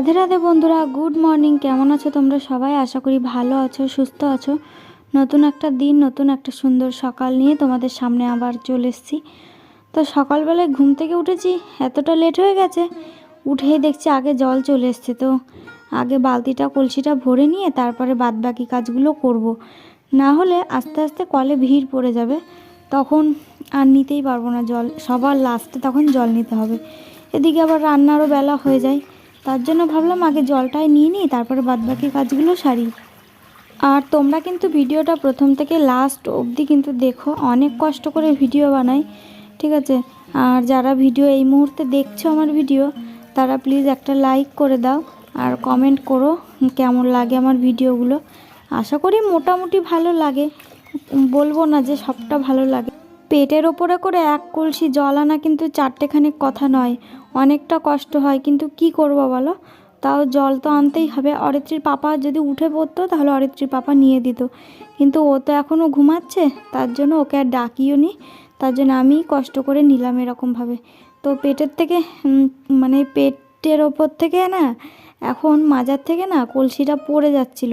রাধে রাধে বন্ধুরা, good morning. কেমন আছো তোমরা সবাই? আশা করি ভালো আছো, সুস্থ আছো। নতুন একটা দিন, নতুন একটা সুন্দর সকাল নিয়ে তোমাদের সামনে আবার চলে এসেছি। তো সকালবেলায় ঘুম থেকে উঠেছি, এতটা লেট হয়ে গেছে। উঠেই দেখছি আগে জল চলে এসছে, তো আগে বালতিটা, কলসিটা ভরে নিয়ে তারপরে বাদবাকি কাজগুলো করব। না হলে আস্তে আস্তে কলে ভিড় পড়ে যাবে। তখন আর নিতেই পারব না জল, সবার লাস্টে তখন জল নিতে হবে। এদিকে আবার রান্নারও বেলা হয়ে যায়। তার জন্য ভাবলাম আগে জলটাই নিয়ে নিই, তারপরে বাদবাকি কাজগুলো সারি। আর তোমরা কিন্তু ভিডিওটা প্রথম থেকে লাস্ট অবধি কিন্তু দেখো, অনেক কষ্ট করে ভিডিও বানাই, ঠিক আছে? আর যারা ভিডিও এই মুহূর্তে দেখছ আমার ভিডিও, তারা প্লিজ একটা লাইক করে দাও, আর কমেন্ট করো কেমন লাগে আমার ভিডিওগুলো। আশা করি মোটামুটি ভালো লাগে। বলব না যে সবটা ভালো লাগে। পেটের ওপরে করে এক কলসি জল আনা কিন্তু চারটেখানিক কথা নয়। অনেকটা কষ্ট হয়, কিন্তু কি করব বলো? তাও জল তো আনতেই হবে। অরিত্রীর পাপা যদি উঠে পড়তো, তাহলে অরিত্রীর পাপা নিয়ে দিত। কিন্তু ও তো এখনও ঘুমাচ্ছে, তার জন্য ওকে আর ডাকিও নি। তার জন্য আমি কষ্ট করে নিলাম এরকমভাবে। তো পেটের থেকে মানে পেটের ওপর থেকে না, এখন মাজার থেকে না কলসিটা পড়ে যাচ্ছিল।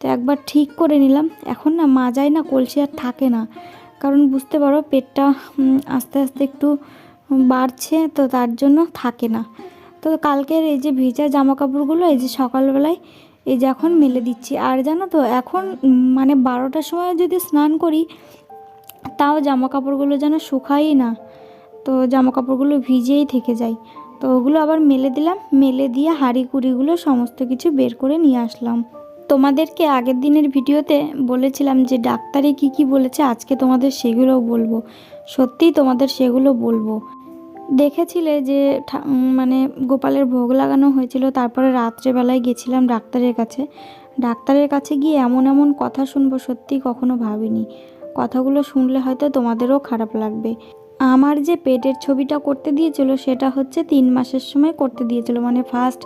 তো একবার ঠিক করে নিলাম। এখন না মাজায় না কলসি আর থাকে না। কারণ বুঝতে পারো পেটটা আস্তে আস্তে একটু বাড়ছে, তো তার জন্য থাকে না। তো কালকের এই যে ভেজা জামা কাপড়গুলো এই যে সকালবেলায়, এই যে এখন মেলে দিচ্ছি। আর জানো তো, এখন মানে বারোটার সময় যদি স্নান করি, তাও জামা কাপড়গুলো যেন শুকাই না। তো জামা কাপড়গুলো ভিজেই থেকে যায়। তো ওগুলো আবার মেলে দিলাম, মেলে দিয়ে হাঁড়ি কুড়িগুলো সমস্ত কিছু বের করে নিয়ে আসলাম। তোমাদেরকে আগের দিনের ভিডিওতে বলেছিলাম যে ডাক্তারে কি কি বলেছে, আজকে তোমাদের সেগুলোও বলব। সত্যিই তোমাদের সেগুলো বলব। দেখেছিলে যে মানে গোপালের ভোগ লাগানো হয়েছিল, তারপরে রাত্রেবেলায় গেছিলাম ডাক্তারের কাছে। ডাক্তারের কাছে গিয়ে এমন এমন কথা শুনব, সত্যিই কখনো ভাবিনি। কথাগুলো শুনলে হয়তো তোমাদেরও খারাপ লাগবে। আমার যে পেটের ছবিটা করতে দিয়েছিল, সেটা হচ্ছে তিন মাসের সময় করতে দিয়েছিল। মানে ফার্স্ট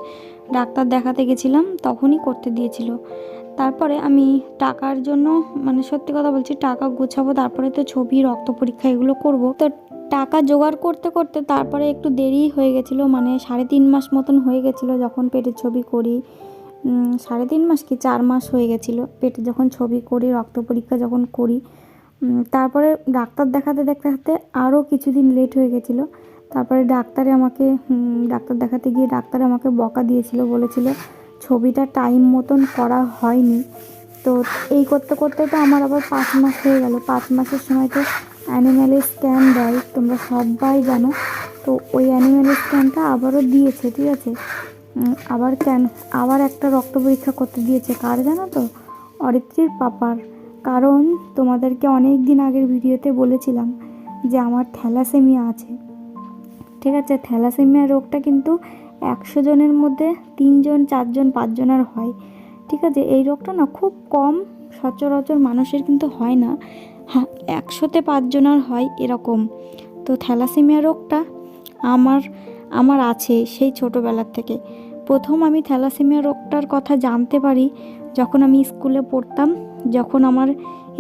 ডাক্তার দেখাতে গেছিলাম, তখনই করতে দিয়েছিল। তারপরে আমি টাকার জন্য মানে সত্যি কথা বলছি, টাকা গুছাবো, তারপরে তো ছবি, রক্ত পরীক্ষা এগুলো করব। তো টাকা জোগাড় করতে করতে তারপরে একটু দেরি হয়ে গেছিল মানে সাড়ে তিন মাস মতন হয়ে গেছিল যখন পেটের ছবি করি। সাড়ে তিন মাস কি, চার মাস হয়ে গেছিল। পেটে যখন ছবি করি, রক্ত পরীক্ষা যখন করি তারপরে ডাক্তার দেখাতে দেখাতে আরও কিছুদিন লেট হয়ে গেছিল। তারপরে ডাক্তারে আমাকে ডাক্তার দেখাতে গিয়ে ডাক্তার আমাকে বকা দিয়েছিল, বলেছিল ছবিটা টাইম মতন করা হয়নি। তো এই করতে করতে তো আমার আবার পাঁচ মাস হয়ে গেল। পাঁচ মাসের সময় তো অ্যানিম্যালের স্ক্যান দেয়, তোমরা সবাই জানো। তো ওই অ্যানিম্যালের স্ক্যানটা আবারও দিয়েছে, ঠিক আছে? আবার কেন, আবার একটা রক্ত পরীক্ষা করতে দিয়েছে। কার জানো তো? অরিত্রীর পাপার। কারণ তোমাদেরকে অনেক দিন আগের ভিডিওতে বলেছিলাম যে আমার থ্যালাসেমিয়া আছে। ঠিক আছে, থ্যালাসেমিয়া রোগটা কিন্তু একশো জনের মধ্যে তিনজন, চারজন, পাঁচজনের হয়। ঠিক আছে, এই রোগটা না খুব কম সচরাচর মানুষের কিন্তু হয় না। হ্যাঁ একশোতে পাঁচজনের হয় এরকম। তো থ্যালাসেমিয়া রোগটা আমার আমার আছে সেই ছোটোবেলার থেকে। প্রথম আমি থ্যালাসেমিয়া রোগটার কথা জানতে পারি যখন আমি স্কুলে পড়তাম। যখন আমার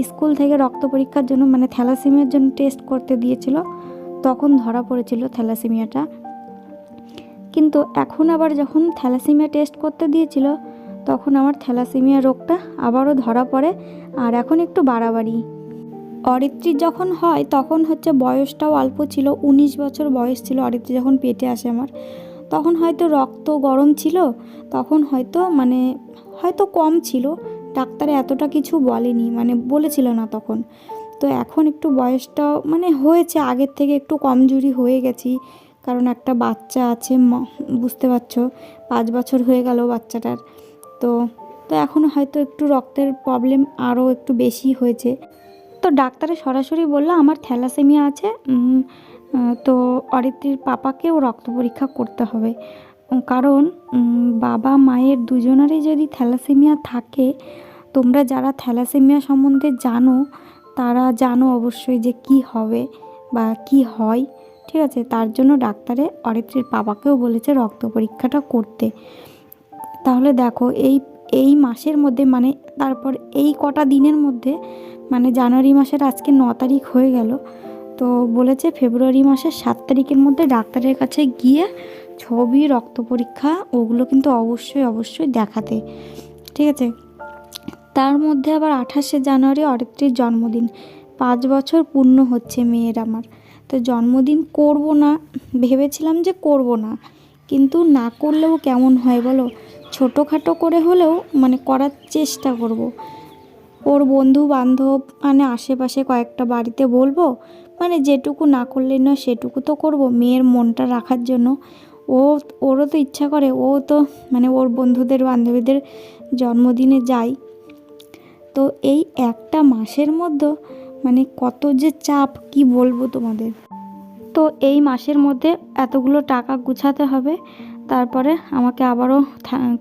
স্কুল থেকে রক্ত পরীক্ষার জন্য মানে থ্যালাসেমিয়ার জন্য টেস্ট করতে দিয়েছিল, তখন ধরা পড়েছিল থ্যালাসেমিয়াটা। কিন্তু এখন আবার যখন থ্যালাসেমিয়া টেস্ট করতে দিয়েছিল, তখন আমার থ্যালাসেমিয়া রোগটা আবারও ধরা পড়ে, আর এখন একটু বাড়াবাড়ি। অরিত্রীর যখন হয়, তখন হচ্ছে বয়সটাও অল্প ছিল, উনিশ বছর বয়স ছিল অরিত্রী যখন পেটে আসে আমার, তখন হয়তো রক্ত গরম ছিল, তখন হয়তো মানে হয়তো কম ছিল ডাক্তারে এতটা কিছু বলেনি মানে বলেছিল না তখন। তো এখন একটু বয়সটাও মানে হয়েছে, আগের থেকে একটু কমজোরি হয়ে গেছি। কারণ একটা বাচ্চা আছে বুঝতে পারছ, পাঁচ বছর হয়ে গেল বাচ্চাটার। তো তো এখন হয়তো একটু রক্তের প্রবলেম আরও একটু বেশি হয়েছে। তো ডাক্তারে সরাসরি বলল, আমার থ্যালাসেমিয়া আছে তো অরিত্রীর পাপাকেও রক্ত পরীক্ষা করতে হবে। কারণ বাবা মায়ের দুজনারই যদি থ্যালাসেমিয়া থাকে, তোমরা যারা থ্যালাসেমিয়া সম্বন্ধে জানো, তারা জানো অবশ্যই যে কি হবে বা কি হয়, ঠিক আছে? তার জন্য ডাক্তারে অরিত্রীর বাবাকেও বলেছে রক্ত পরীক্ষাটা করতে। তাহলে দেখো, এই এই মাসের মধ্যে মানে তারপর এই কটা দিনের মধ্যে মানে জানুয়ারি মাসের আজকে ন তারিখ হয়ে গেল, তো বলেছে ফেব্রুয়ারি মাসের সাত তারিখের মধ্যে ডাক্তারের কাছে গিয়ে ছবি, রক্ত পরীক্ষা, ওগুলো কিন্তু অবশ্যই অবশ্যই দেখাতে। ঠিক আছে? তার মধ্যে আবার আঠাশে জানুয়ারি অরিত্রীর জন্মদিন। পাঁচ বছর পূর্ণ হচ্ছে মেয়ের আমার। তো জন্মদিন করব না, ভেবেছিলাম যে করব না। কিন্তু না করলেও কেমন হয় বলো? ছোটোখাটো করে হলেও মানে করার চেষ্টা করব। ওর বন্ধু বান্ধব মানে আশেপাশে কয়েকটা বাড়িতে বলব মানে যেটুকু না করলে নয় সেটুকু তো করব। মেয়ের মনটা রাখার জন্য ও, ওরও তো ইচ্ছা করে, ও তো মানে ওর বন্ধুদের, বান্ধবীদের জন্মদিনে যায়। তো এই একটা মাসের মধ্যে মানে কত যে চাপ, কি বলব তোমাদের? তো এই মাসের মধ্যে এতগুলো টাকা গুছাতে হবে তারপরে আমাকে আবারও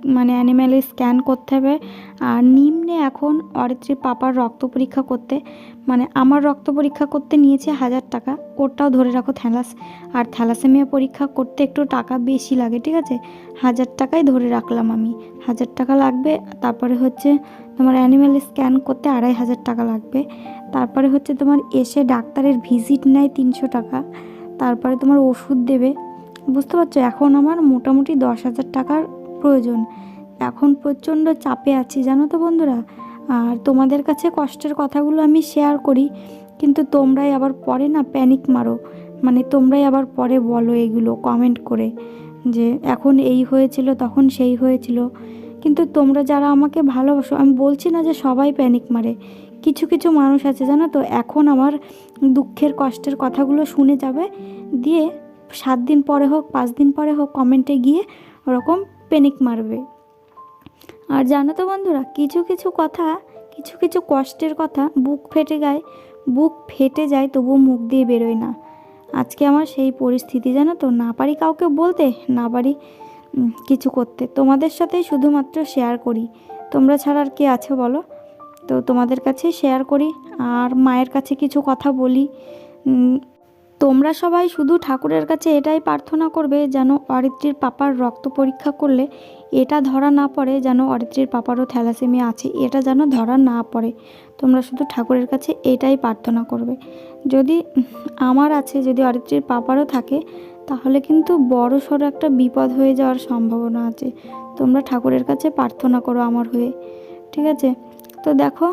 মানে অ্যানিম্যালে স্ক্যান করতে হবে। আর নিম্নে এখন অরিত্রীর পাপার রক্ত পরীক্ষা করতে মানে আমার রক্ত পরীক্ষা করতে নিয়েছে হাজার টাকা। ওটাও ধরে রাখো থ্যালাস। আর থ্যালাসেমিয়া পরীক্ষা করতে একটু টাকা বেশি লাগে, ঠিক আছে? হাজার টাকাই ধরে রাখলাম আমি। হাজার টাকা লাগবে, তারপরে হচ্ছে তোমার অ্যানিম্যাল স্ক্যান করতে আড়াই হাজার টাকা লাগবে। তারপরে হচ্ছে তোমার এসে ডাক্তারের ভিজিট নেয় তিনশো টাকা। তারপরে তোমার ওষুধ দেবে বুঝতে পারছ? এখন আমার মোটামুটি দশ হাজার টাকার প্রয়োজন। এখন প্রচণ্ড চাপে আছি, জানো তো বন্ধুরা? আর তোমাদের কাছে কষ্টের কথাগুলো আমি শেয়ার করি, কিন্তু তোমরাই আবার পরে না প্যানিক মারো। মানে তোমরাই আবার পরে বলো এগুলো কমেন্ট করে যে এখন এই হয়েছিল, তখন সেই হয়েছিল। কিন্তু তোমরা যারা আমাকে ভালোবাসো, আমি বলছি না যে সবাই প্যানিক মারে। কিছু কিছু মানুষ আছে, জানো তো? এখন আমার দুঃখের, কষ্টের কথাগুলো শুনে যাবে, দিয়ে সাত দিন পরে হোক, পাঁচ দিন পরে হোক কমেন্টে গিয়ে ওরকম প্যানিক মারবে। আর জানো তো বন্ধুরা, কিছু কিছু কথা, কিছু কিছু কষ্টের কথা বুক ফেটে গায় বুক ফেটে যায় তবুও মুখ দিয়ে বেরোয় না। আজকে আমার সেই পরিস্থিতি জানো তো, না পারি কাউকে বলতে, না পারি কিছু করতে। তোমাদের সাথেই শুধুমাত্র শেয়ার করি। তোমরা ছাড়া আর কে আছে বলো? তো তোমাদের কাছে শেয়ার করি, আর মায়ের কাছে কিছু কথা বলি তোমরা সবাই শুধু ঠাকুরের কাছে এটাই প্রার্থনা করবে যেন অরিত্রীর পাপার রক্ত পরীক্ষা করলে এটা ধরা না পড়ে, যেন অরিত্রীর পাপারও থ্যালাসেমিয়া আছে, এটা যেন ধরা না পড়ে। তোমরা শুধু ঠাকুরের কাছে এটাই প্রার্থনা করবে। যদি আমার আছে, যদি অরিত্রীর পাপারও থাকে, তাহলে কিন্তু বড় সড়ো একটা বিপদ হয়ে যাওয়ার সম্ভাবনা আছে। তোমরা ঠাকুরের কাছে প্রার্থনা করো আমার হয়ে, ঠিক আছে? তো দেখো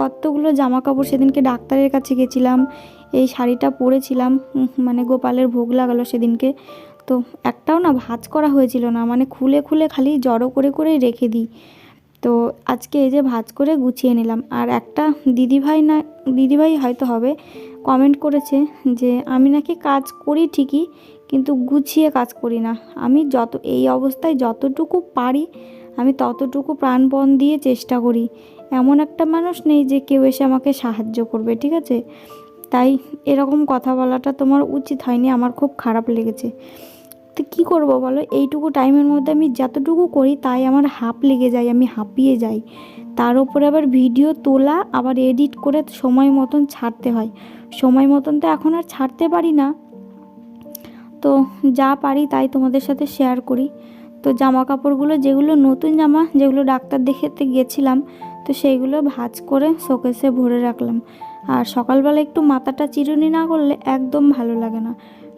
কতগুলো জামা কাপড় সেদিনকে ডাক্তারের কাছে গেছিলাম। এই শাড়িটা পরেছিলাম মানে গোপালের ভোগ লাগালো সেদিনকে। তো একটাও না ভাজ করা হয়েছিল না মানে খুলে খুলে খালি জড়ো করে করেই রেখে দিই। তো আজকে এই যে ভাজ করে গুছিয়ে নিলাম। আর একটা দিদিভাই না, দিদিভাই হয়তো হবে কমেন্ট করেছে যে, আমি নাকি কাজ করি ঠিকই, কিন্তু গুছিয়ে কাজ করি না। আমি যত, এই অবস্থায় যতটুকু পারি, আমি ততটুকু প্রাণপণ দিয়ে চেষ্টা করি। এমন একটা মানুষ নেই যে কেউ এসে আমাকে সাহায্য করবে, ঠিক আছে? তাই এরকম কথা বলাটা তোমার উচিত হয়নি, আমার খুব খারাপ লেগেছে। তো কী করব বলো? এইটুকু টাইমের মধ্যে আমি যতটুকু করি তাই আমার হাঁপ লেগে যায়, আমি হাঁপিয়ে যাই। তার উপরে আবার ভিডিও তোলা, আবার এডিট করে সময় মতন ছাড়তে হয়। সময় মতন তো এখন আর ছাড়তে পারি না। তো যা পারি তাই তোমাদের সাথে শেয়ার করি। তো জামা কাপড়গুলো যেগুলো নতুন জামা, যেগুলো ডাক্তার দেখাতে গেছিলাম, তো সেইগুলো ভাঁজ করে শোকেসে ভরে রাখলাম। আর সকালবেলা একটু মাথাটা চিরুনি না করলে একদম ভালো লাগে না।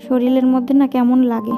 শরীরের মধ্যে না কেমন লাগে।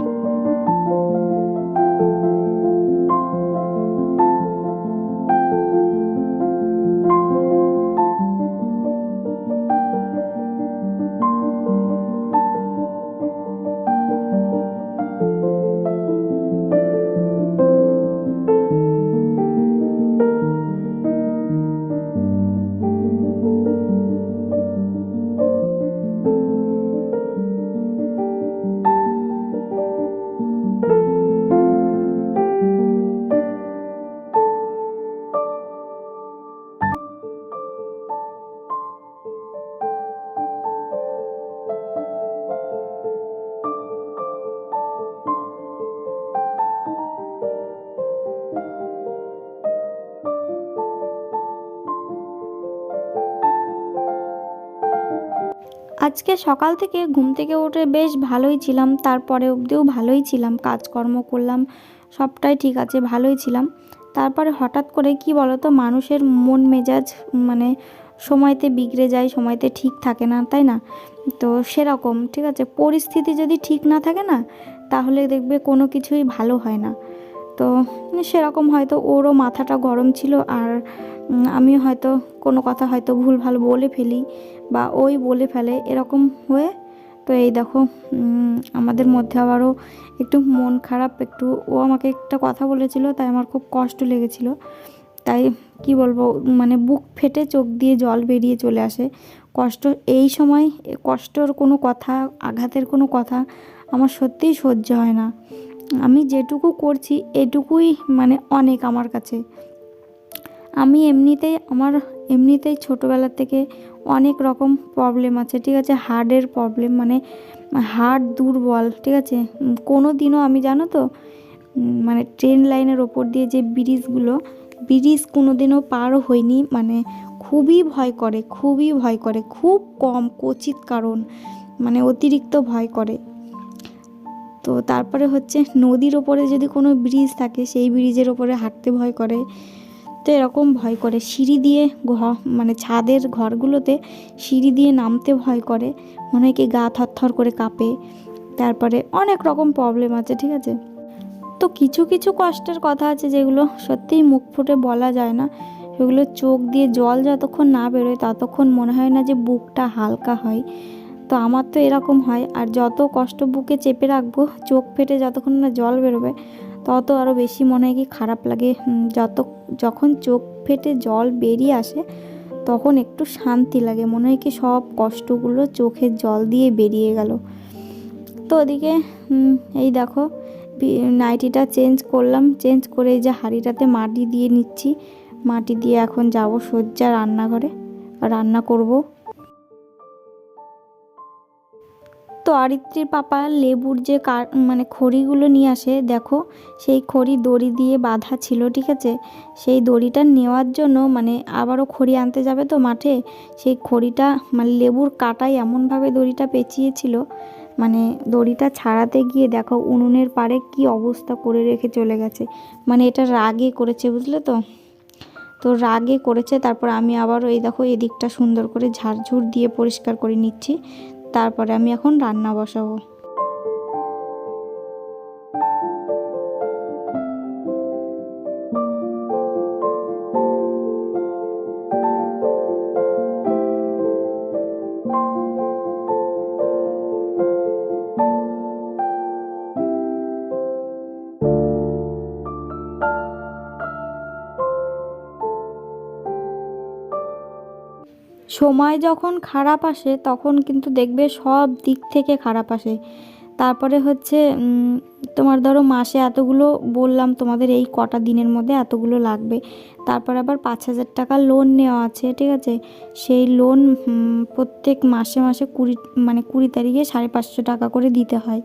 আজকে সকাল থেকে ঘুম থেকে উঠে বেশ ভালোই ছিলাম, তারপরে অবধিও ভালোই ছিলাম, কাজকর্ম করলাম, সবটাই ঠিক আছে, ভালোই ছিলাম। তারপরে হঠাৎ করে কি বলতো, মানুষের মন মেজাজ মানে সময়তে বিগড়ে যায়, সময়তে ঠিক থাকে না, তাই না? তো সেরকম, ঠিক আছে? পরিস্থিতি যদি ঠিক না থাকে না, তাহলে দেখবে কোনো কিছুই ভালো হয় না। তো সেরকম হয়তো ওরও মাথাটা গরম ছিল, আর আমি হয়তো কোনো কথা হয়তো ভুল ভালো বলে ফেলি। বা ওই বলে ফেলে এরকম হয়ে, তো এই দেখো আমাদের মধ্যে আবারও একটু মন খারাপ, একটু ও আমাকে একটা কথা বলেছিল, তাই আমার খুব কষ্ট লেগেছিল। তাই কি বলব মানে বুক ফেটে চোখ দিয়ে জল বেরিয়ে চলে আসে। কষ্ট, এই সময় কষ্টর কোনো কথা, আঘাতের কোনো কথা আমার সত্যিই সহ্য হয় না। আমি যেটুকু করছি, এটুকুই মানে অনেক আমার কাছে। আমি এমনিতেই আমার এমনিতেই ছোটোবেলা থেকে অনেক রকম প্রবলেম আছে, ঠিক আছে? হার্টের প্রবলেম মানে হার্ট দুর্বল, ঠিক আছে? কোনো দিনও আমি, জানো তো? মানে ট্রেন লাইনের ওপর দিয়ে যে ব্রিজগুলো ব্রিজ কোনো দিনও পার হয়নি মানে খুবই ভয় করে, খুবই ভয় করে, খুব কম, কচিত কারণ মানে অতিরিক্ত ভয় করে। তো তারপরে হচ্ছে নদীর ওপরে যদি কোনো ব্রিজ থাকে, সেই ব্রিজের ওপরে হাঁটতে ভয় করে। তো এরকম ভয় করে। সিঁড়ি দিয়ে মানে ছাদের ঘরগুলোতে সিঁড়ি দিয়ে নামতে ভয় করে। মনে হয় কি গা থরথর করে কাঁপে। তারপরে অনেক রকম প্রবলেম আছে, ঠিক আছে? তো কিছু কিছু কষ্টের কথা আছে যেগুলো সত্যিই মুখ ফুটে বলা যায় না। সেগুলো চোখ দিয়ে জল যতক্ষণ না বেরোয় ততক্ষণ মনে হয় না যে বুকটা হালকা হয়। তো আমার তো এরকম হয়। আর যত কষ্ট বুকে চেপে রাখব, চোখ ফেটে যতক্ষণ না জল বেরোবে তত আরও বেশি মনে হয় কি খারাপ লাগে। যত, যখন চোখ ফেটে জল বেরিয়ে আসে, তখন একটু শান্তি লাগে। মনে হয় কি সব কষ্টগুলো চোখের জল দিয়ে বেরিয়ে গেল। তো ওদিকে এই দেখো নাইটিটা চেঞ্জ করলাম। চেঞ্জ করে এই যে হাঁড়িটাতে মাটি দিয়ে নিচ্ছি। মাটি দিয়ে এখন যাব সজ্জা রান্নাঘরে। রান্না করব। তো আরিত্রির পাপা লেবুর যে কার মানে খড়িগুলো নিয়ে আসে, দেখো, সেই খড়ি দড়ি দিয়ে বাঁধা ছিল, ঠিক আছে? সেই দড়িটা নেওয়ার জন্য মানে আবারও খড়ি আনতে যাবে তো মাঠে, সেই খড়িটা মানে লেবুর কাটায় এমনভাবে দড়িটা পেঁচিয়েছিল মানে দড়িটা ছাড়াতে গিয়ে দেখো উনুনের পাড়ে কি অবস্থা করে রেখে চলে গেছে। মানে এটা রাগে করেছে, বুঝলে তো? তো রাগে করেছে, তারপর আমি আবারও এই দেখো এদিকটা সুন্দর করে ঝাড়ঝুড় দিয়ে পরিষ্কার করে নিচ্ছি। তারপরে আমি এখন রান্না বসাবো। সময় যখন খারাপ আসে, তখন কিন্তু দেখবে সব দিক থেকে খারাপ আসে। তারপরে হচ্ছে তোমার ধরো মাসে এতগুলো বললাম, তোমাদের এই কটা দিনের মধ্যে এতগুলো লাগবে। তারপর আবার পাঁচ হাজার টাকা লোন নেওয়া আছে, ঠিক আছে? সেই লোন প্রত্যেক মাসে মাসে কুড়ি মানে কুড়ি তারিখে সাড়ে পাঁচশো টাকা করে দিতে হয়।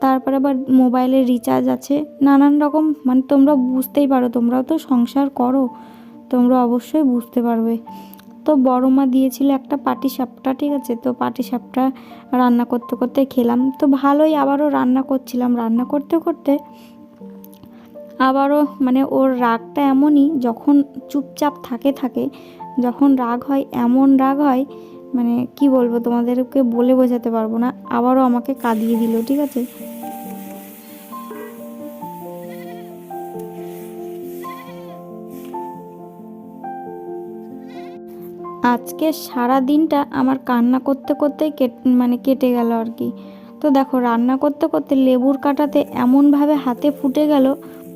তারপর আবার মোবাইলের রিচার্জ আছে। নানান রকম মানে তোমরা বুঝতেই পারো, তোমরাও তো সংসার করো, তোমরা অবশ্যই বুঝতে পারবে। তো বড় মা দিয়েছিল একটা পাটি সাপটা ঠিক আছে? তো পাটি সাপটা রান্না করতে করতে খেলাম। তো ভালোই আবারও রান্না করছিলাম। রান্না করতে করতে আবারও মানে ওর রাগটা এমনই, যখন চুপচাপ থাকে থাকে, যখন রাগ হয়, এমন রাগ হয় মানে কি বলব তোমাদেরকে বলে বোঝাতে পারব না, আবারও আমাকে কাঁদিয়ে দিল, ঠিক আছে? আজকে সারা দিনটা আমার কান্না করতে করতেই কেট মানে কেটে গেল আর কি। তো দেখো, রান্না করতে করতে লেবুর কাটাতে এমনভাবে হাতে ফুটে গেল,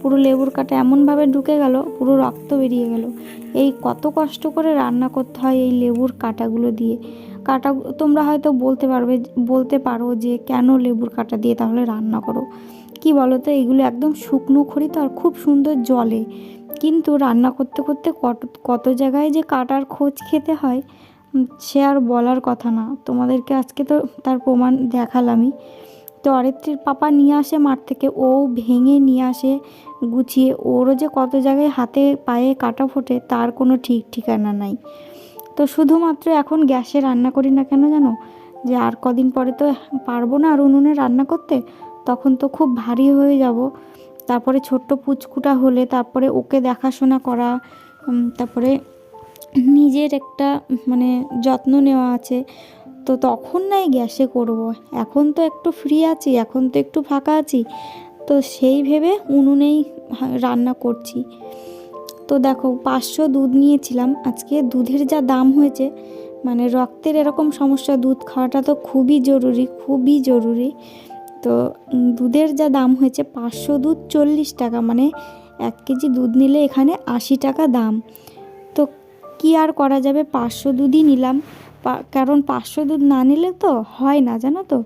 পুরো লেবুর কাটা এমনভাবে ঢুকে গেল, পুরো রক্ত বেরিয়ে গেল। এই কত কষ্ট করে রান্না করতে হয় এই লেবুর কাটাগুলো দিয়ে। কাটা, তোমরা হয়তো বলতে পারবে, বলতে পারো যে কেন লেবুর কাটা দিয়ে তাহলে রান্না করো। কি বলো তো এগুলো একদম শুকনো খড়ি তো আর খুব সুন্দর জলে। কিন্তু রান্না করতে করতে কত কত জায়গায় যে কাটার খোঁজ খেতে হয় সে আর বলার কথা না। তোমাদেরকে আজকে তো তার প্রমাণ দেখালামই। তো অরিত্রীর পাপা নিয়ে আসে মাঠ থেকে, ও ভেঙে নিয়ে আসে গুছিয়ে। ওরও যে কত জায়গায় হাতে পায়ে কাটা ফোটে, তার কোনো ঠিক ঠিকানা নাই। তো শুধুমাত্র এখন গ্যাসে রান্না করি না কেন জানো? যে আর কদিন পরে তো পারব না আর উনুনে রান্না করতে। তখন তো খুব ভারী হয়ে যাব। তারপরে ছোট্ট পুচকুটা হলে তারপরে ওকে দেখাশোনা করা তারপরে নিজের একটা মানে যত্ন নেওয়া আছে। তো তখন নাই গ্যাসে করব। এখন তো একটু ফ্রি আছি, এখন তো একটু ফাঁকা আছি। তো সেই ভেবে উনুনেই রান্না করছি। তো দেখো, পাঁচশো দুধ নিয়েছিলাম। আজকে দুধের যা দাম হয়েছে মানে রক্তের এরকম সমস্যা, দুধ খাওয়াটা তো খুবই জরুরি খুবই জরুরি। তো দুধের যা দাম হয়েছে পাঁচশো দুধ চল্লিশ টাকা মানে এক কেজি দুধ নিলে এখানে আশি টাকা দাম। তো কি আর করা যাবে? পাঁচশো দুধই নিলাম। কারণ পাঁচশো দুধ না নিলে তো হয় না, জানো তো?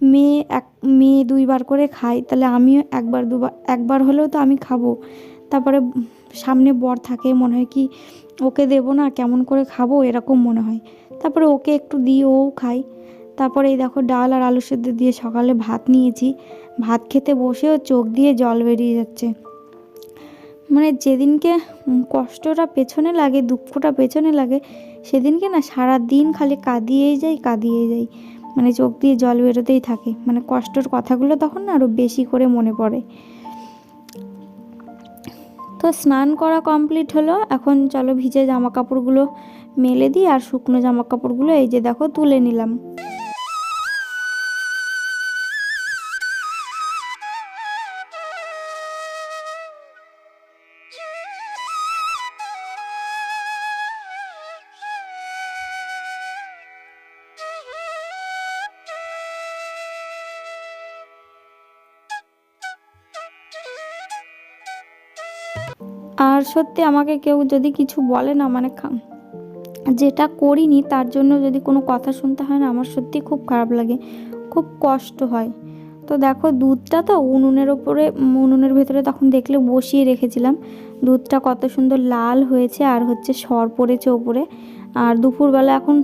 মেয়ে এক, মেয়ে দুইবার করে খায়, তাহলে আমিও একবার দুবার, একবার হলেও তো আমি খাব। তারপরে সামনে বর থাকে, মনে হয় কি ওকে দেবো না, কেমন করে খাব, এরকম মনে হয়। তারপরে ওকে একটু দিই, ও খাই তারপরে এই দেখো ডাল আর আলু সেদ্ধ দিয়ে সকালে ভাত নিয়েছি। ভাত খেতে বসেও চোখ দিয়ে জল বেরিয়ে যাচ্ছে। মানে যেদিনকে কষ্টটা পেছনে লাগে, দুঃখটা পেছনে লাগে, সেদিনকে না সারা দিন খালি কাঁদিয়েই যাই কাঁদিয়েই যাই। মানে চোখ দিয়ে জল বেরোতেই থাকে। মানে কষ্টর কথাগুলো তখন না আরও বেশি করে মনে পড়ে। তো স্নান করা কমপ্লিট হলো। এখন চলো ভিজে জামা কাপড়গুলো মেলে দিই আর শুকনো জামা কাপড়গুলো এই যে দেখো তুলে নিলাম। আর সত্যি আমাকে কেউ যদি কিছু বলে না মানে যেটা করিনি তার জন্য যদি কোনো কথা শুনতে হয় না, আমার সত্যি খুব খারাপ লাগে, খুব কষ্ট হয়। তো দেখো দুধটা তো উনুনের ওপরে উনুনের ভেতরে তখন দেখলে বসিয়ে রেখেছিলাম। দুধটা কত সুন্দর লাল হয়েছে আর হচ্ছে সর পড়েছে ওপরে। আর দুপুরবেলা এখন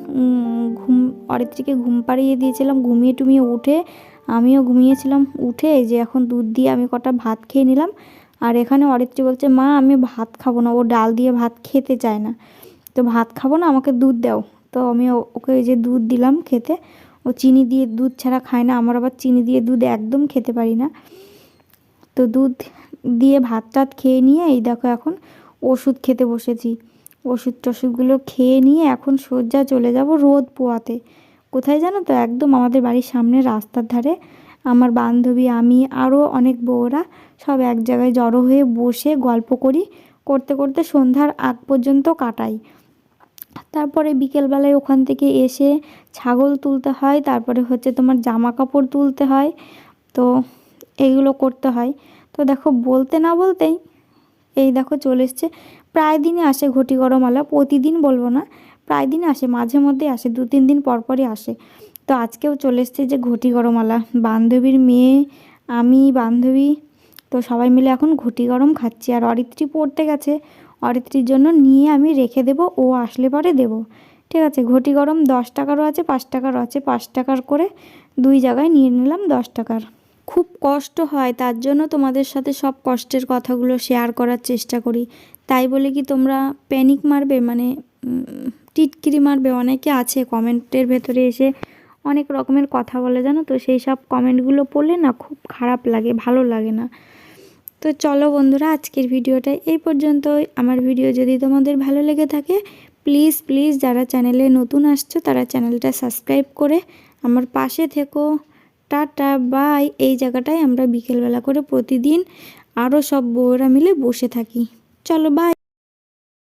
ঘুম, অরিত্রীকে ঘুম পাড়িয়ে দিয়েছিলাম, ঘুমিয়ে টুমিয়ে উঠে, আমিও ঘুমিয়েছিলাম, উঠে যে এখন দুধ দিয়ে আমি কটা ভাত খেয়ে নিলাম। আর এখানে অরিত্রী বলছে, মা, আমি ভাত খাব না। ও ডাল দিয়ে ভাত খেতে চায় না। তো ভাত খাব না? আমাকে দুধ দাও। তো আমি ওকে ওই যে দুধ দিলাম খেতে। ও চিনি দিয়ে দুধ ছাড়া খায় না। আমার আবার চিনি দিয়ে দুধ একদম খেতে পারি না। তো দুধ দিয়ে ভাত টাত খেয়ে নিয়ে এই দেখো এখন ওষুধ খেতে বসেছি। ওষুধ টষুধগুলো খেয়ে নিয়ে এখন সোজা চলে যাব রোদ পোয়াতে। কোথায় জানো তো? একদম আমাদের বাড়ির সামনে রাস্তার ধারে আমার বান্ধবী, আমি আরও অনেক বউরা সব এক জায়গায় জড়ো হয়ে বসে গল্প করি। করতে করতে সন্ধ্যার আগ পর্যন্ত কাটাই। তারপরে বিকেলবেলায় ওখান থেকে এসে ছাগল তুলতে হয়। তারপরে হচ্ছে তোমার জামা কাপড় তুলতে হয়। তো এইগুলো করতে হয়। তো দেখো, বলতে না বলতেই এই দেখো চলে এসছে। প্রায় দিনই আসে ঘটি গরমালা, প্রতিদিন বলব না, প্রায় দিন আসে, মাঝে মধ্যে আসে দু তিন দিন পরপরই আসে। তো আজকেও চলে এসছে যে ঘটি গরমালা বান্ধবীর মেয়ে, আমি, বান্ধবী, তো সবাই মিলে এখন ঘটি গরম খাচ্ছি। আর অরিত্রী পড়তে গেছে। অরিত্রীর জন্য নিয়ে আমি রেখে দেবো, ও আসলে পরে দেবো। ঠিক আছে, ঘটি গরম দশ টাকারও আছে, পাঁচ টাকারও আছে। পাঁচ টাকার করে দুই জায়গায় নিয়ে নিলাম দশ টাকার। খুব কষ্ট হয়, তার জন্য তোমাদের সাথে সব কষ্টের কথাগুলো শেয়ার করার চেষ্টা করি। তাই বলে কি তোমরা প্যানিক মারবে? মানে টিটকিরি মারবে? অনেকে আছে কমেন্টের ভেতরে এসে অনেক রকমের কথা বলে, জানো তো? সেই সব কমেন্টগুলো পড়লে না খুব খারাপ লাগে, ভালো লাগে না। তো চলো বন্ধুরা, আজকের ভিডিওটা এই পর্যন্তই। আমার ভিডিও যদি তোমাদের ভালো লেগে থাকে প্লিজ প্লিজ যারা চ্যানেলে নতুন আসছো, তারা চ্যানেলটা সাবস্ক্রাইব করে আমার পাশে থেকো। টাটা বাই এই জায়গাটায় আমরা বিকেলবেলা করে প্রতিদিন আরও সব বউরা মিলে বসে থাকি। চলো বাই